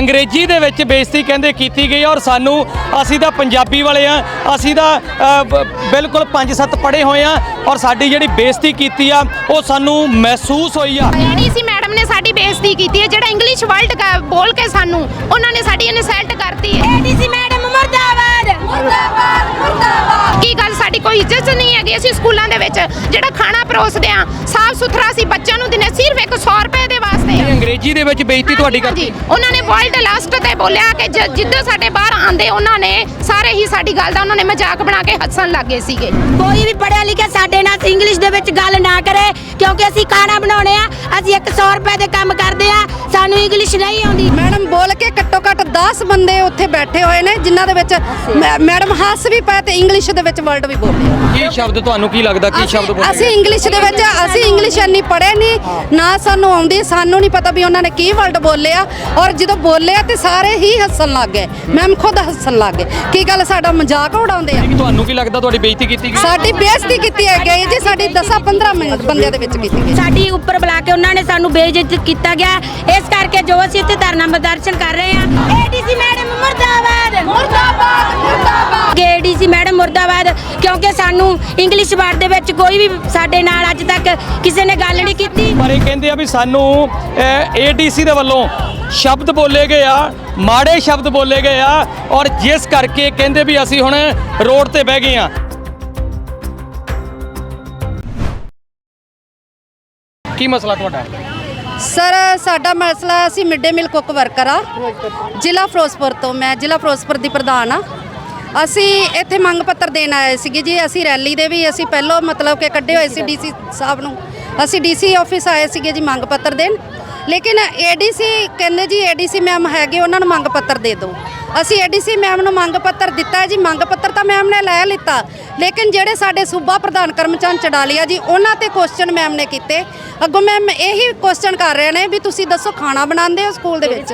ਅੰਗਰੇਜ਼ੀ ਦੇ ਵਿੱਚ ਬੇਇੱਜ਼ਤੀ ਕਹਿੰਦੇ ਕੀਤੀ ਗਈ ਔਰ ਸਾਨੂੰ ਅਸੀਂ ਤਾਂ ਪੰਜਾਬੀ ਵਾਲੇ ਆ ਅਸੀਂ ਤਾਂ ਬਿਲਕੁਲ ਪੰਜ ਸੱਤ ਪੜ੍ਹੇ ਹੋਏ ਆ ਔਰ ਸਾਡੀ ਜਿਹੜੀ ਬੇਇੱਜ਼ਤੀ ਕੀਤੀ ਆ ਉਹ ਸਾਨੂੰ ਮਹਿਸੂਸ ਹੋਈ ਆ। ਏਡੀਸੀ ਮੈਡਮ ਨੇ ਸਾਡੀ ਬੇਇੱਜ਼ਤੀ ਕੀਤੀ ਹੈ ਜਿਹੜਾ ਇੰਗਲਿਸ਼ ਵਰਲਡ ਬੋਲ ਕੇ ਸਾਨੂੰ ਉਹਨਾਂ ਨੇ ਸਾਡੀ ਇਨਸਲਟ ਕਰਤੀ ਹੈ। ਏਡੀਸੀ ਮੈਡਮ ਮੁਰਦਾਬਾਦ ਕੋਈ ਇੱਜ਼ਤ ਨਹੀਂ ਹੈਗੀ ਅਸੀਂ ਸਕੂਲਾਂ ਦੇ ਵਿੱਚ। ਜਿਹੜਾ ਖਾਣਾ ਪਰੋਸਦੇ ਆ ਸਾਫ਼ ਸੁਥਰਾ ਅਸੀਂ ਬੱਚਿਆਂ ਨੂੰ ਦਿਨੇ ਸਿਰਫ 100 ਰੁਪਏ ਦੇ ਵਾਸਤੇ। ਇਹ ਅੰਗਰੇਜ਼ੀ ਦੇ ਵਿੱਚ ਬੇਇੱਜ਼ਤੀ ਤੁਹਾਡੀ ਹਾਂਜੀ, ਕਰਤੀ। ਉਹਨਾਂ ਨੇ ਵਰਲਡ ਲਾਸਟ ਤੇ ਬੋਲਿਆ ਕਿ ਜ- ਜਿੱਦਾਂ ਸਾਡੇ ਬਾਹਰ ਆਂਦੇ ਉਹਨਾਂ ਨੇ ਸਾਰੇ ਹੀ ਸਾਡੀ ਗੱਲ ਦਾ ਉਹਨਾਂ ਨੇ ਮਜ਼ਾਕ ਬਣਾ ਕੇ ਹੱਸਣ ਲੱਗੇ ਸੀਗੇ। ਕੋਈ ਵੀ ਪੜਿਆ ਲਿਖਿਆ ਸਾਡੇ ਨਾਲ ਇੰਗਲਿਸ਼ ਦੇ ਵਿੱਚ ਗੱਲ ਨਾ ਕਰੇ ਕਿਉਂਕਿ ਅਸੀਂ ਖਾਣਾ ਬਣਾਉਣੇ ਆ ਅਸੀਂ 100 ਰੁਪਏ ਦੇ ਕੰਮ ਕਰਦੇ ਆ ਸਾਨੂੰ ਇੰਗਲਿਸ਼ ਨਹੀਂ ਆਉਂਦੀ। ਮੈਡਮ ਬੋਲ 10 ਬੰਦੇ ਉੱਥੇ ਬੈਠੇ ਹੋਏ ਨੇ ਜਿਨ੍ਹਾਂ ਦੇ ਵਿੱਚ ਮੈ- ਮੈਡਮ ਹੱਸ ਵੀ ਪਏ ਤੇ ਇੰਗਲਿਸ਼ ਦੇ ਵਿੱਚ ਵਰਡ ਵੀ ਬੋਲੇ ਕੀ ਸ਼ਬਦ ਤੁਹਾਨੂੰ ਕੀ ਲੱਗਦਾ ਕੀ ਸ਼ਬਦ ਬੋਲੇ ਅਸੀਂ ਇੰਗਲਿਸ਼ ਦੇ ਵਿੱਚ ਅਸੀਂ ਇੰਗਲਿਸ਼ ਇੰਨੀ ਪੜ੍ਹੇ ਨਹੀਂ ਨਾ ਸਾਨੂੰ ਆਉਂਦੀ ਸਾਨੂੰ ਨਹੀਂ ਪਤਾ ਵੀ ਉਹਨਾਂ ਨੇ ਕੀ ਵਰਡ ਬੋਲਿਆ ਔਰ ਜਦੋਂ ਬੋਲਿਆ ਤੇ ਸਾਰੇ ਹੀ ਹੱਸਣ ਲੱਗ ਗਏ। ਮੈਮ ਖੁਦ ਹੱਸਣ ਲੱਗ ਗਏ। ਕੀ ਗੱਲ ਸਾਡਾ ਮਜ਼ਾਕ ਉਡਾਉਂਦੇ ਆ? ਤੁਹਾਨੂੰ ਕੀ ਲੱਗਦਾ ਤੁਹਾਡੀ ਬੇਇੱਜ਼ਤੀ ਕੀਤੀ ਗਈ? ਸਾਡੀ ਬੇਇੱਜ਼ਤੀ ਕੀਤੀ ਹੈ ਗਈ ਜੀ ਸਾਡੀ 10 15 ਮਿੰਟ ਬੰਦਿਆਂ ਦੇ ਵਿੱਚ ਕੀਤੀ ਗਈ। ਸਾਡੀ ਉੱਪਰ ਬੁਲਾ ਕੇ ਉਹਨਾਂ ਨੇ ਸਾਨੂੰ ਬੇਇੱਜ਼ਤ ਕੀਤਾ ਗਿਆ। ਇਸ ਕਰਕੇ ਜੋ ਅਸੀਂ ਇੱਥੇ ਧਰਨਾ ਪ੍ਰਦਰਸ਼ਨ ਕਰ ਰਹੇ ਆ ਏਡੀਸੀ ਕਿਉਂਕਿ ਸਾਨੂੰ ਇੰਗਲਿਸ਼ ਵਰਡ ਦੇ ਵਿੱਚ ਕੋਈ ਵੀ ਸਾਡੇ ਨਾਲ ਅੱਜ ਤੱਕ ਕਿਸੇ ਨੇ ਗੱਲ ਨਹੀਂ ਕੀਤੀ। ਪਰ ਇਹ ਕਹਿੰਦੇ ਆ ਵੀ ਸਾਨੂੰ ਏਡੀਸੀ ਦੇ ਵੱਲੋਂ ਸ਼ਬਦ ਬੋਲੇ ਗਏ ਆ ਮਾੜੇ ਸ਼ਬਦ ਬੋਲੇ ਗਏ ਆ ਔਰ ਜਿਸ ਕਰਕੇ ਕਹਿੰਦੇ ਵੀ ਅਸੀਂ ਹੁਣ ਰੋਡ ਤੇ ਬਹਿ ਗਏ ਆ। ਕੀ ਮਸਲਾ ਤੁਹਾਡਾ? ਸਰ ਸਾਡਾ ਮਸਲਾ ਅਸੀਂ mid day meal cook worker ਆ। ਜ਼ਿਲ੍ਹਾ ਫਿਰੋਜ਼ਪੁਰ ਤੋਂ ਮੈਂ ਜ਼ਿਲ੍ਹਾ ਫਿਰੋਜ਼ਪੁਰ ਦੀ ਪ੍ਰਧਾਨ ਆ। ਅਸੀਂ ਇੱਥੇ ਮੰਗ ਪੱਤਰ ਦੇਣ ਆਏ ਸੀਗੇ ਜੀ, ਅਸੀਂ ਰੈਲੀ ਦੇ ਵੀ ਅਸੀਂ ਪਹਿਲਾਂ ਮਤਲਬ ਕਿ ਕੱਢੇ ਹੋਏ ਸੀ ਡੀਸੀ ਸਾਹਿਬ ਨੂੰ। ਅਸੀਂ ਡੀਸੀ ਆਫਿਸ ਆਏ ਸੀਗੇ ਜੀ ਮੰਗ ਪੱਤਰ ਦੇਣ। ਲੇਕਿਨ ਏਡੀਸੀ ਕਹਿੰਦੇ ਜੀ ਏਡੀਸੀ ਮੈਮ ਹੈਗੇ ਉਹਨਾਂ ਨੂੰ ਮੰਗ ਪੱਤਰ ਦੇ ਦਿਓ। ਅਸੀਂ ਏਡੀਸੀ ਮੈਮ ਨੂੰ ਮੰਗ ਪੱਤਰ ਦਿੱਤਾ ਜੀ ਮੰਗ ਪੱਤਰ ਤਾਂ ਮੈਮ ਨੇ ਲੈ ਲਿੱਤਾ। ਲੇਕਿਨ ਜਿਹੜੇ ਸਾਡੇ ਸੂਬਾ ਪ੍ਰਧਾਨ ਕਰਮਚੰਦ ਚਡਾਲੀਆ ਜੀ ਉਹਨਾਂ ਤੇ ਕੁਐਸਚਨ ਮੈਮ ਨੇ ਕੀਤੇ। ਅੱਗੋਂ ਮੈਮ ਇਹੀ ਕੁਐਸਚਨ ਕਰ ਰਹੇ ਨੇ ਵੀ ਤੁਸੀਂ ਦੱਸੋ ਖਾਣਾ ਬਣਾਉਂਦੇ ਹੋ ਸਕੂਲ ਦੇ ਵਿੱਚ?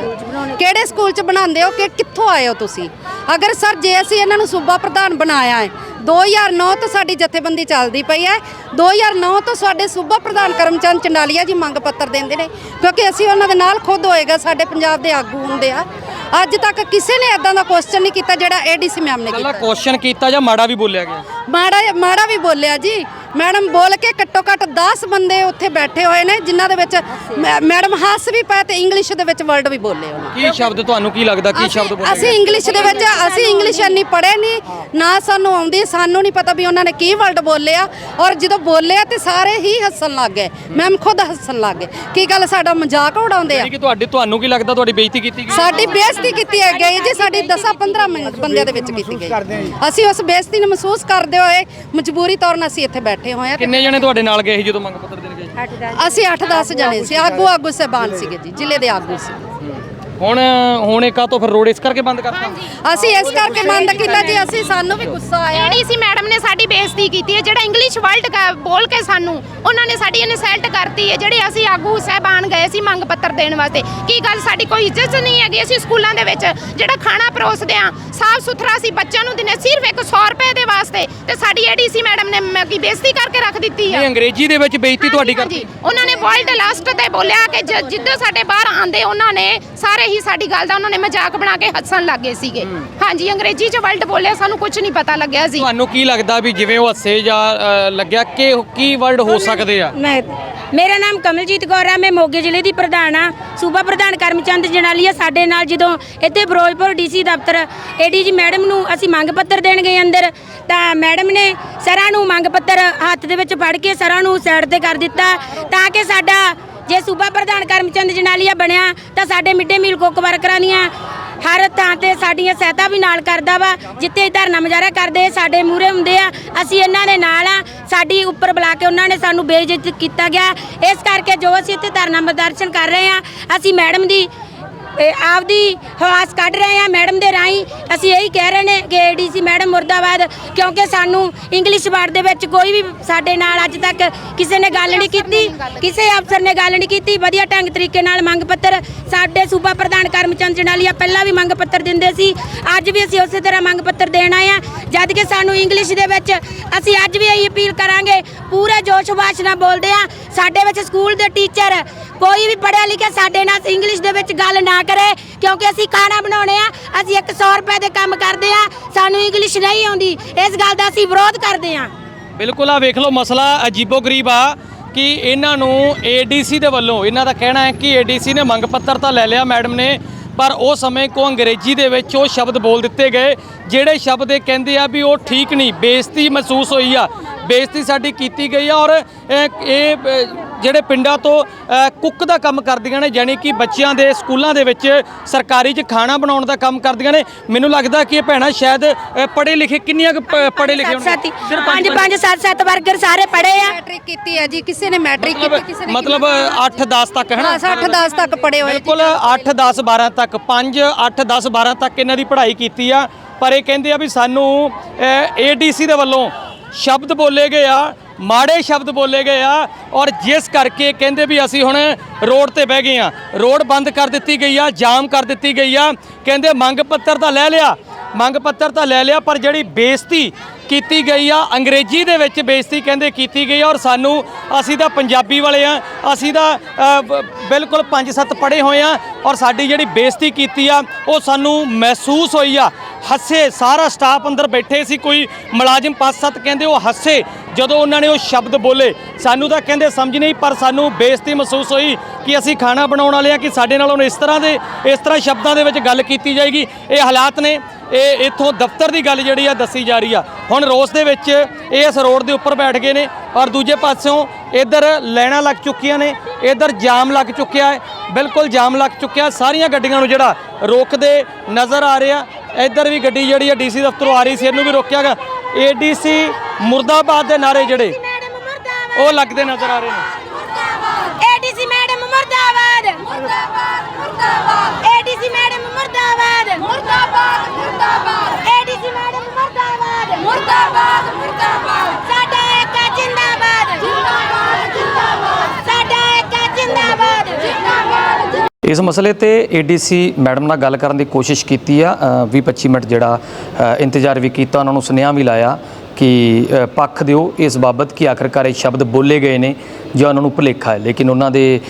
ਕਿਹੜੇ ਸਕੂਲ 'ਚ ਬਣਾਉਂਦੇ ਹੋ ਕਿ ਕਿੱਥੋਂ ਆਏ ਹੋ ਤੁਸੀਂ? ਅਗਰ ਸਰ ਜੇ ਅਸੀਂ ਇਹਨਾਂ ਨੂੰ ਸੂਬਾ ਪ੍ਰਧਾਨ ਬਣਾਇਆ ਹੈ 2009 ਤੋਂ ਸਾਡੀ ਜਥੇਬੰਦੀ ਚੱਲਦੀ ਪਈ ਹੈ। 2009 ਤੋਂ ਸਾਡੇ ਸੂਬਾ ਪ੍ਰਧਾਨ ਕਰਮਚੰਦ ਚੰਡਾਲੀਆ ਜੀ ਮੰਗ ਪੱਤਰ ਦਿੰਦੇ ਨੇ ਕਿਉਂਕਿ ਅਸੀਂ ਉਹਨਾਂ ਦੇ ਨਾਲ ਖੁਦ ਹੋਏਗਾ ਸਾਡੇ ਪੰਜਾਬ ਦੇ ਆਗੂ ਹੁੰਦੇ ਆ। ਅੱਜ ਤੱਕ ਕਿਸੇ ਨੇ ਇਦਾਂ ਦਾ ਕੁਐਸਚਨ ਨਹੀਂ ਕੀਤਾ ਜਿਹੜਾ ਏਡੀਸੀ ਮੈਮ ਨੇ ਕੱਲਾ ਕੀਤਾ। ਕੁਐਸਚਨ ਕੀਤਾ ਜਾਂ ਮਾੜਾ ਵੀ ਬੋਲਿਆ ਗਿਆ? ਮਾੜਾ ਮਾੜਾ ਵੀ ਬੋਲਿਆ ਜੀ। ਮੈਡਮ ਬੋਲ ਕੇ ਘੱਟੋ ਘੱਟ 10 ਬੰਦੇ ਉੱਥੇ ਬੈਠੇ ਹੋਏ ਨੇ ਜਿਨ੍ਹਾਂ ਦੇ ਵਿੱਚ ਮੈ- ਮੈਡਮ ਹੱਸ ਵੀ ਪਏ ਤੇ ਇੰਗਲਿਸ਼ ਦੇ ਵਿੱਚ ਵਰਡ ਵੀ ਬੋਲੇ ਉਹਨਾਂ ਕੀ ਸ਼ਬਦ ਤੁਹਾਨੂੰ ਕੀ ਲੱਗਦਾ ਕੀ ਸ਼ਬਦ ਬੋਲੇ ਅਸੀਂ ਇੰਗਲਿਸ਼ ਦੇ ਵਿੱਚ ਅਸੀਂ ਇੰਗਲਿਸ਼ ਇੰਨੀ ਪੜ੍ਹੇ ਨਹੀਂ ਨਾ ਸਾਨੂੰ ਆਉਂਦੀ ਸਾਨੂੰ ਨਹੀਂ ਪਤਾ ਵੀ ਉਹਨਾਂ ਨੇ ਕੀ ਵਰਡ ਬੋਲਿਆ ਔਰ ਜਦੋਂ ਬੋਲਿਆ ਤੇ ਸਾਰੇ ਹੀ ਹੱਸਣ ਲੱਗ ਗਏ। ਮੈਮ ਖੁਦ ਹੱਸਣ ਲੱਗ ਗਏ। ਕੀ ਗੱਲ ਸਾਡਾ ਮਜ਼ਾਕ ਉਡਾਉਂਦੇ ਆ? ਕਿ ਤੁਹਾਡੇ ਤੁਹਾਨੂੰ ਕੀ ਲੱਗਦਾ ਤੁਹਾਡੀ ਬੇਇੱਜ਼ਤੀ ਕੀਤੀ ਗਈ? ਸਾਡੀ ਬੇਇੱਜ਼ਤੀ ਕੀਤੀ ਹੈ ਗਈ ਜੀ ਸਾਡੀ 10 15 ਮਿੰਟ ਬੰਦਿਆਂ ਦੇ ਵਿੱਚ ਕੀਤੀ ਗਈ। ਅਸੀਂ ਉਸ ਬੇਇੱਜ਼ਤੀ ਨੂੰ ਮਹਿਸੂਸ ਕਰਦੇ ਹੋਏ ਮਜਬੂਰੀ ਤੌਰ ਨਾਲ ਅਸੀਂ ਇੱਥੇ ਬੈਠੇ ਹੋਏ ਹਾਂ ਕਿੰਨੇ ਜਣੇ ਤੁਹਾਡੇ ਨਾਲ ਗਏ ਸੀ ਜਦੋਂ ਮੰਗ ਪੱਤਰ ਦੇਣ ਗਏ ਸੀ? ਅਸੀਂ 8-10 ਜਣੇ ਸੀ ਆਗੂ ਆਗੂ ਸਹਿਬਾਨ ਸੀਗੇ ਜੀ ਜ਼ਿਲ੍ਹੇ ਦੇ ਆਗੂ ਸੀ ਹੁਣ ਹੁਣ ਇਹ ਕਾਹਤੋਂ ਫਿਰ ਰੋਡ ਇਸ ਕਰਕੇ ਬੰਦ ਕਰਤਾ? ਅਸੀਂ ਇਸ ਕਰਕੇ ਬੰਦ ਕੀਤਾ ਜੀ ਅਸੀਂ ਸਾਨੂੰ ਵੀ ਗੁੱਸਾ ਆਇਆ। ਏਡੀਸੀ ਮੈਡਮ ਨੇ ਸਾਡੀ ਬੇਇੱਜ਼ਤੀ ਕੀਤੀ ਹੈ ਜਿਹੜਾ ਇੰਗਲਿਸ਼ ਵਰਲਡ ਬੋਲ ਕੇ ਸਾਨੂੰ ਉਹਨਾਂ ਨੇ ਸਾਡੀ ਇਨਸਲਟ ਕਰਤੀ ਹੈ ਜਿਹੜੇ ਅਸੀਂ ਆਗੂ ਸਹਿਬਾਨ ਗਏ ਸੀ ਮੰਗ ਪੱਤਰ ਦੇਣ ਵਾਸਤੇ। ਕੀ ਗੱਲ ਸਾਡੀ ਕੋਈ ਇੱਜ਼ਤ ਨਹੀਂ ਹੈਗੀ ਅਸੀਂ ਸਕੂਲਾਂ ਦੇ ਵਿੱਚ ਜਿਹੜਾ ਖਾਣਾ ਪਰੋਸਦੇ ਆ ਸਾਫ਼ ਸੁਥਰਾ ਅਸੀਂ ਬੱਚਿਆਂ ਨੂੰ ਦਿਨੇ ਸਿਰਫ 100 ਰੁਪਏ ਦੇ ਵਾਸਤੇ ਤੇ ਸਾਡੀ ਏਡੀਸੀ ਮੈਡਮ ਨੇ ਕੀ ਬੇਇੱਜ਼ਤੀ ਕਰਕੇ ਰੱਖ ਦਿੱਤੀ ਹੈ ਅੰਗਰੇਜ਼ੀ ਦੇ ਵਿੱਚ ਬੇਇੱਜ਼ਤੀ ਤੁਹਾਡੀ ਕਰਤੀ। ਉਹਨਾਂ ਨੇ ਵਰਲਡ ਲਾਸਟ ਤੇ ਬੋਲਿਆ ਕਿ ਜਿੱਦਾਂ ਸਾਡੇ ਬਾਹਰ ਆਂਦੇ ਉਹਨਾਂ ਨੇ ਸਾਰੇ ਹੀ ਸਾਡੀ ਗੱਲ ਦਾ ਉਹਨਾਂ ਨੇ ਮਜ਼ਾਕ ਬਣਾ ਕੇ ਹੱਸਣ ਲੱਗੇ ਸੀਗੇ। ਹਾਂਜੀ ਅੰਗਰੇਜ਼ੀ ਚ ਵਰਲਡ ਬੋਲਿਆ ਸਾਨੂੰ ਕੁਝ ਨਹੀਂ ਪਤਾ ਲੱਗਿਆ ਸੀ। ਤੁਹਾਨੂੰ ਕੀ ਲੱਗਦਾ ਵੀ ਜਿਵੇਂ ਉਹ ਹੱਸੇ ਜਾਂ ਅ, ਲੱਗਿਆ ਕਿ ਕੀ ਵਰਡ ਹੋ ਸਕਦੇ ਆ? ਮੈਂ ਮੇਰਾ ਨਾਮ ਕਮਲਜੀਤ ਕੌਰ ਹੈ ਮੈਂ ਮੋਗੇ ਜ਼ਿਲ੍ਹੇ ਦੀ ਪ੍ਰਧਾਨ ਆ। ਸੂਬਾ ਪ੍ਰਧਾਨ ਕਰਮਚੰਦ ਜਨਾਲੀਆ ਸਾਡੇ ਨਾਲ ਜਦੋਂ ਇੱਥੇ ਫਿਰੋਜ਼ਪੁਰ ਡੀਸੀ ਦਫ਼ਤਰ ਏਡੀਜੀ ਮੈਡਮ ਨੂੰ ਅਸੀਂ ਮੰਗ ਪੱਤਰ ਦੇਣ ਗਏ ਅੰਦਰ ਤਾਂ ਮੈਡਮ ਨੇ ਸਰਾਂ ਨੂੰ ਮੰਗ ਪੱਤਰ ਹੱਥ ਦੇ ਵਿੱਚ ਫੜ ਕੇ ਸਰਾਂ ਨੂੰ ਸਾਈਡ ਤੇ ਕਰ ਦਿੱਤਾ ਤਾਂ ਕਿ ਸਾਡਾ ਜੇ ਸੂਬਾ ਪ੍ਰਧਾਨ ਕਰਮਚੰਦ ਜਨਾਲੀਆ ਬਣਿਆ ਤਾਂ ਸਾਡੇ ਮਿੱਡੇ ਮੀਲ ਕੁੱਕ ਵਰਕਰਾਂ ਦੀਆਂ ਹਰ ਥਾਂ ਤੇ ਸਾਡੀਆਂ ਸਹਾਇਤਾ ਵੀ ਨਾਲ ਕਰਦਾ ਵਾ, ਜਿੱਥੇ ਧਰਨਾ ਮੁਜ਼ਾਹਰਾ ਕਰਦੇ, ਸਾਡੇ ਮੂਹਰੇ ਹੁੰਦੇ ਆ, ਅਸੀਂ ਇਹਨਾਂ ਦੇ ਨਾਲ ਆ, ਸਾਡੀ ਉੱਪਰ ਬੁਲਾ ਕੇ ਉਹਨਾਂ ਨੇ ਸਾਨੂੰ ਬੇਇੱਜ਼ਤ ਕੀਤਾ ਗਿਆ। ਇਸ ਕਰਕੇ ਜੋ ਅਸੀਂ ਇੱਥੇ ਧਰਨਾ ਪ੍ਰਦਰਸ਼ਨ ਕਰ ਰਹੇ ਆ, ਅਸੀਂ ਮੈਡਮ ਦੀ ਇਹ ਆਪਦੀ ਹਵਾਸ ਕੱਢ ਰਹੇ ਆ ਮੈਡਮ ਦੇ ਰਾਹੀਂ। ਅਸੀਂ ਇਹੀ ਕਹਿ ਰਹੇ ਨੇ ਕਿ ਏਡੀਸੀ ਮੈਡਮ ਮੁਰਦਾਬਾਦ, ਕਿਉਂਕਿ ਸਾਨੂੰ ਇੰਗਲਿਸ਼ ਵਰਡ ਦੇ ਵਿੱਚ ਕੋਈ ਵੀ ਸਾਡੇ ਨਾਲ ਅੱਜ ਤੱਕ ਕਿਸੇ ਨੇ ਗੱਲ ਨਹੀਂ ਕੀਤੀ, ਕਿਸੇ ਅਫਸਰ ਨੇ ਗੱਲ ਨਹੀਂ ਕੀਤੀ। ਵਧੀਆ ਢੰਗ ਤਰੀਕੇ ਨਾਲ ਮੰਗ ਪੱਤਰ ਸਾਡੇ ਸੂਬਾ ਪ੍ਰਧਾਨ ਕਰਮਚੰਦ ਜਨਾਲੀਆ ਪਹਿਲਾਂ ਵੀ ਮੰਗ ਪੱਤਰ ਦਿੰਦੇ ਸੀ, ਅੱਜ ਵੀ ਅਸੀਂ ਉਸੇ ਤਰ੍ਹਾਂ ਮੰਗ ਪੱਤਰ ਦੇਣ ਆਏ ਆ ਜਦ ਕਿ ਸਾਨੂੰ ਇੰਗਲਿਸ਼ ਦੇ ਵਿੱਚ ਅਸੀਂ ਅੱਜ ਵੀ ਇਹੀ ਅਪੀਲ ਕਰਾਂਗੇ, ਪੂਰੇ ਜੋਸ਼ ਵਾਸ਼ ਨਾਲ ਬੋਲਦੇ ਆ ਸਾਡੇ ਵਿੱਚ ਸਕੂਲ ਦੇ ਟੀਚਰ ਕੋਈ ਵੀ ਪੜ੍ਹਿਆ ਲਿਖਿਆ ਸਾਡੇ ਨਾਲ ਇੰਗਲਿਸ਼ ਦੇ ਵਿੱਚ ਗੱਲ ਨਾ ਕਰੇ, ਕਿਉਂਕਿ ਅਸੀਂ ਖਾਣਾ ਬਣਾਉਣੇ ਆ, ਅਸੀਂ 100 ਰੁਪਏ ਦੇ ਕੰਮ ਕਰਦੇ ਆ, ਸਾਨੂੰ ਇੰਗਲਿਸ਼ ਨਹੀਂ ਆਉਂਦੀ। ਇਸ ਗੱਲ ਦਾ ਅਸੀਂ ਵਿਰੋਧ ਕਰਦੇ ਆ। ਬਿਲਕੁਲ ਆ ਵੇਖ ਲਓ, ਮਸਲਾ ਅਜੀਬੋ ਗਰੀਬ ਆ ਕਿ ਇਹਨਾਂ ਨੂੰ ਏਡੀਸੀ ਦੇ ਵੱਲੋਂ, ਇਹਨਾਂ ਦਾ ਕਹਿਣਾ ਹੈ ਕਿ ਏਡੀਸੀ ਨੇ ਮੰਗ ਪੱਤਰ ਤਾਂ ਲੈ ਲਿਆ ਮੈਡਮ ਨੇ, ਪਰ ਉਹ ਸਮੇਂ ਕੋ ਅੰਗਰੇਜ਼ੀ ਦੇ ਵਿੱਚ ਉਹ ਸ਼ਬਦ ਬੋਲ ਦਿੱਤੇ ਗਏ, ਜਿਹੜੇ ਸ਼ਬਦ ਇਹ ਕਹਿੰਦੇ ਆ ਵੀ ਉਹ ਠੀਕ ਨਹੀਂ, ਬੇਇੱਜ਼ਤੀ ਮਹਿਸੂਸ ਹੋਈ ਆ। ਬੇਇੱਜ਼ਤੀ ਸਾਡੀ ਕੀਤੀ ਗਈ ਆ ਔਰ ਇਹ ਜਿਹੜੇ ਪਿੰਡਾਂ ਤੋਂ ਕੁੱਕ ਦਾ ਕੰਮ ਕਰਦੀਆਂ ਨੇ ਯਾਨੀ ਕਿ ਬੱਚਿਆਂ ਦੇ ਸਕੂਲਾਂ ਦੇ ਵਿੱਚ ਸਰਕਾਰੀ 'ਚ ਖਾਣਾ ਬਣਾਉਣ ਦਾ ਕੰਮ ਕਰਦੀਆਂ ਨੇ। ਮੈਨੂੰ ਲੱਗਦਾ ਕਿ ਇਹ ਭੈਣਾਂ ਸ਼ਾਇਦ ਪੜ੍ਹੇ ਲਿਖੇ ਕਿੰਨੀਆਂ ਪੜ੍ਹੇ ਲਿਖੇ ਸੱਤ ਸੱਤ ਹੀ। ਸਿਰਫ ਪੰਜ ਪੰਜ ਸੱਤ ਸੱਤ ਵਰਕਰ ਸਾਰੇ ਪੜੇ ਆ। ਮੈਟ੍ਰਿਕ ਕੀਤੀ ਹੈ ਜੀ ਕਿਸੇ ਨੇ ਮੈਟ੍ਰਿਕ ਕੀਤੀ ਕਿਸੇ ਨੇ ਮਤਲਬ 8 10 ਤੱਕ ਹੈ ਨਾ? ਹਾਂ 60 10 ਤੱਕ ਪੜੇ ਹੋਏ ਬਿਲਕੁਲ 8 10 12 ਤੱਕ 5 8 10 12 ਤੱਕ ਇਹਨਾਂ ਦੀ ਪੜ੍ਹਾਈ ਕੀਤੀ ਆ। ਪਰ ਇਹ ਕਹਿੰਦੇ ਆ ਵੀ ਸਾਨੂੰ ਏਡੀਸੀ ਦੇ ਵੱਲੋਂ ਸ਼ਬਦ ਬੋਲੇ ਗਏ ਆ। ਮਾੜੇ ਸ਼ਬਦ ਬੋਲੇ ਗਏ ਆ ਔਰ ਜਿਸ ਕਰਕੇ ਕਹਿੰਦੇ ਵੀ ਅਸੀਂ ਹੁਣ ਰੋਡ ਤੇ ਬਹਿ ਗਏ ਆ। ਰੋਡ ਬੰਦ ਕਰ ਦਿੱਤੀ ਗਈ ਆ, ਜਾਮ ਕਰ ਦਿੱਤੀ ਗਈ ਆ। ਕਹਿੰਦੇ ਮੰਗ ਪੱਤਰ ਤਾਂ ਲੈ ਲਿਆ, ਮੰਗ ਪੱਤਰ ਤਾਂ ਲੈ ਲਿਆ, ਪਰ ਜਿਹੜੀ ਬੇਇੱਜ਼ਤੀ ਕੀਤੀ ਗਈ ਆ, ਅੰਗਰੇਜ਼ੀ ਦੇ ਵਿੱਚ ਬੇਇੱਜ਼ਤੀ ਕਹਿੰਦੇ ਕੀਤੀ ਗਈ ਆ ਔਰ ਸਾਨੂੰ ਅਸੀਂ ਤਾਂ ਪੰਜਾਬੀ ਵਾਲੇ ਆ, ਅਸੀਂ ਤਾਂ ਬਿਲਕੁਲ ਪੰਜ ਸੱਤ ਪੜ੍ਹੇ ਹੋਏ ਆ ਔਰ ਸਾਡੀ ਜਿਹੜੀ ਬੇਇੱਜ਼ਤੀ ਕੀਤੀ ਆ, ਉਹ ਸਾਨੂੰ ਮਹਿਸੂਸ ਹੋਈ ਆ। ਹੱਸੇ ਸਾਰਾ ਸਟਾਫ ਅੰਦਰ ਬੈਠੇ ਸੀ, ਕੋਈ ਮੁਲਾਜ਼ਮ ਪੰਜ ਸੱਤ ਕਹਿੰਦੇ ਉਹ ਹੱਸੇ ਜਦੋਂ ਉਹਨਾਂ ਨੇ ਉਹ ਸ਼ਬਦ ਬੋਲੇ, ਸਾਨੂੰ ਤਾਂ ਕਹਿੰਦੇ ਸਮਝ ਨਹੀਂ, ਪਰ ਸਾਨੂੰ ਬੇਇੱਜ਼ਤੀ ਮਹਿਸੂਸ ਹੋਈ ਕਿ ਅਸੀਂ ਖਾਣਾ ਬਣਾਉਣ ਵਾਲੇ ਆ ਕਿ ਸਾਡੇ ਨਾਲ ਹੁਣ ਇਸ ਤਰ੍ਹਾਂ ਦੇ, ਇਸ ਤਰ੍ਹਾਂ ਸ਼ਬਦਾਂ ਦੇ ਵਿੱਚ ਗੱਲ ਕੀਤੀ ਜਾਏਗੀ। ਇਹ ਹਾਲਾਤ ਨੇ, ਇਹ ਇੱਥੋਂ ਦਫ਼ਤਰ ਦੀ ਗੱਲ ਜਿਹੜੀ ਆ ਦੱਸੀ ਜਾ ਰਹੀ ਆ। ਹੁਣ ਰੋਸ ਦੇ ਵਿੱਚ ਇਹ ਇਸ ਰੋਡ ਦੇ ਉੱਪਰ ਬੈਠ ਗਏ ਨੇ ਔਰ ਦੂਜੇ ਪਾਸਿਓਂ ਇੱਧਰ ਲਾਈਨਾਂ ਲੱਗ ਚੁੱਕੀਆਂ ਨੇ, ਇੱਧਰ ਜਾਮ ਲੱਗ ਚੁੱਕਿਆ ਹੈ, ਬਿਲਕੁਲ ਜਾਮ ਲੱਗ ਚੁੱਕਿਆ ਸਾਰੀਆਂ ਗੱਡੀਆਂ ਨੂੰ ਜਿਹੜਾ ਰੋਕਦੇ ਨਜ਼ਰ ਆ ਰਿਹਾ, ਇੱਧਰ ਵੀ ਗੱਡੀ ਜਿਹੜੀ ਆ ਡੀਸੀ ਦਫ਼ਤਰੋਂ ਆ ਰਹੀ ਸੀ, ਇਹਨੂੰ ਵੀ ਰੋਕਿਆ ਗਿਆ। ਏਡੀਸੀ ਮੁਰਦਾਬਾਦ ਦੇ ਨਾਰੇ ਜਿਹੜੇ ਉਹ ਲੱਗਦੇ ਨਜ਼ਰ ਆ ਰਹੇ ਨੇ। ਏਡੀਸੀ ਮੈਡਮ ਮੁਰਦਾਬਾਦ। ਮੁਰਦਾਬਾਦ ਮੁਰਦਾਬਾਦ। ਏਡੀਸੀ ਮੈਡਮ ਮੁਰਦਾਬਾਦ। ਮੁਰਦਾਬਾਦ ਮੁਰਦਾਬਾਦ। ਏਡੀਸੀ ਮੈਡਮ ਮੁਰਦਾਬਾਦ। ਮੁਰਦਾਬਾਦ ਮੁਰਦਾਬਾਦ। ਸਾਡਾ ਇੱਕ ਜਿੰਦਾਬਾਦ। ਜਿੰਦਾਬਾਦ ਜਿੰਦਾਬਾਦ। ਸਾਡਾ ਇੱਕ ਜਿੰਦਾਬਾਦ। ਜਿੰਦਾਬਾਦ। ਇਸ ਮਸਲੇ ਤੇ ਏਡੀਸੀ ਮੈਡਮ ਨਾਲ ਗੱਲ ਕਰਨ ਦੀ ਕੋਸ਼ਿਸ਼ ਕੀਤੀ ਆ। 20-25 ਮਿੰਟ ਜਿਹੜਾ ਇੰਤਜ਼ਾਰ ਵੀ ਕੀਤਾ ਉਹਨਾਂ ਨੂੰ ਸੁਨੇਹਾ ਵੀ ਲਾਇਆ। ਕਿ ਪੱਖ ਦਿਓ ਇਸ ਬਾਬਤ ਕਿ ਆਖਰਕਾਰ ਇਹ ਸ਼ਬਦ ਬੋਲੇ ਗਏ ਨੇ। ਜਾਂ ਉਹਨਾਂ ਨੂੰ ਭੁਲੇਖਾ ਹੈ। ਲੇਕਿਨ ਉਹਨਾਂ ਦੇ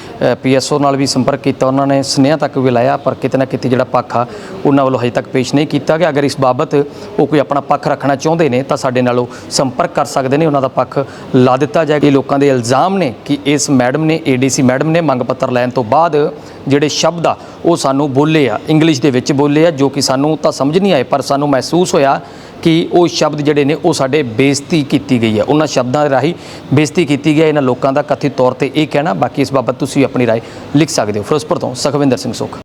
ਪੀਐਸਓ ਨਾਲ ਵੀ ਸੰਪਰਕ ਕੀਤਾ, ਉਹਨਾਂ ਨੇ ਸੁਨੇਹਾ ਤੱਕ ਵੀ ਲਾਇਆ, ਪਰ ਕਿਤੇ ਨਾ ਕਿਤੇ ਜਿਹੜਾ ਪੱਖ ਆ, ਉਹਨਾਂ ਵੱਲੋਂ ਹਜੇ ਤੱਕ ਪੇਸ਼ ਨਹੀਂ ਕੀਤਾ ਗਿਆ। ਅਗਰ ਇਸ ਬਾਬਤ ਉਹ ਕੋਈ ਆਪਣਾ ਪੱਖ ਰੱਖਣਾ ਚਾਹੁੰਦੇ ਨੇ, ਤਾਂ ਸਾਡੇ ਨਾਲ ਉਹ ਸੰਪਰਕ ਕਰ ਸਕਦੇ ਨੇ, ਉਹਨਾਂ ਦਾ ਪੱਖ ਲਾ ਦਿੱਤਾ ਜਾਏ ਇਹ ਲੋਕਾਂ ਦੇ ਇਲਜ਼ਾਮ ਨੇ ਕਿ ਇਸ ਮੈਡਮ ਨੇ, ਏਡੀਸੀ ਮੈਡਮ ਨੇ ਮੰਗ ਪੱਤਰ ਲੈਣ ਤੋਂ ਬਾਅਦ ਜਿਹੜੇ ਸ਼ਬਦ ਆ, ਉਹ ਸਾਨੂੰ ਬੋਲੇ ਆ, ਇੰਗਲਿਸ਼ ਦੇ ਵਿੱਚ ਬੋਲੇ ਆ, ਜੋ ਕਿ ਸਾਨੂੰ ਤਾਂ ਸਮਝ ਨਹੀਂ ਆਏ, ਪਰ ਸਾਨੂੰ ਮਹਿਸੂਸ ਹੋਇਆ ਕਿ ਉਹ ਸ਼ਬਦ ਜਿਹੜੇ ਨੇ, ਉਹ ਸਾਡੇ ਬੇਇੱਜ਼ਤੀ ਕੀਤੀ ਗਈ ਹੈ ਉਹਨਾਂ ਸ਼ਬਦਾਂ ਦੇ ਰਾਹੀਂ ਬੇਇੱਜ਼ਤੀ ਕੀਤੀ ਗਈ ਹੈ ਇਹਨਾਂ ਲੋਕਾਂ ਦਾ ਕਥਿਤ ਤੌਰ ਤੇ ਇਹ ਕਹਿਣਾ ਬਾਕੀ ਇਸ ਬਾਬਤ ਤੁਸੀਂ ਆਪਣੀ رائے ਲਿਖ ਸਕਦੇ ਹੋ ਫਿਰੋਜ਼ਪੁਰ ਤੋਂ ਸੁਖਵਿੰਦਰ ਸਿੰਘ ਸੁਖ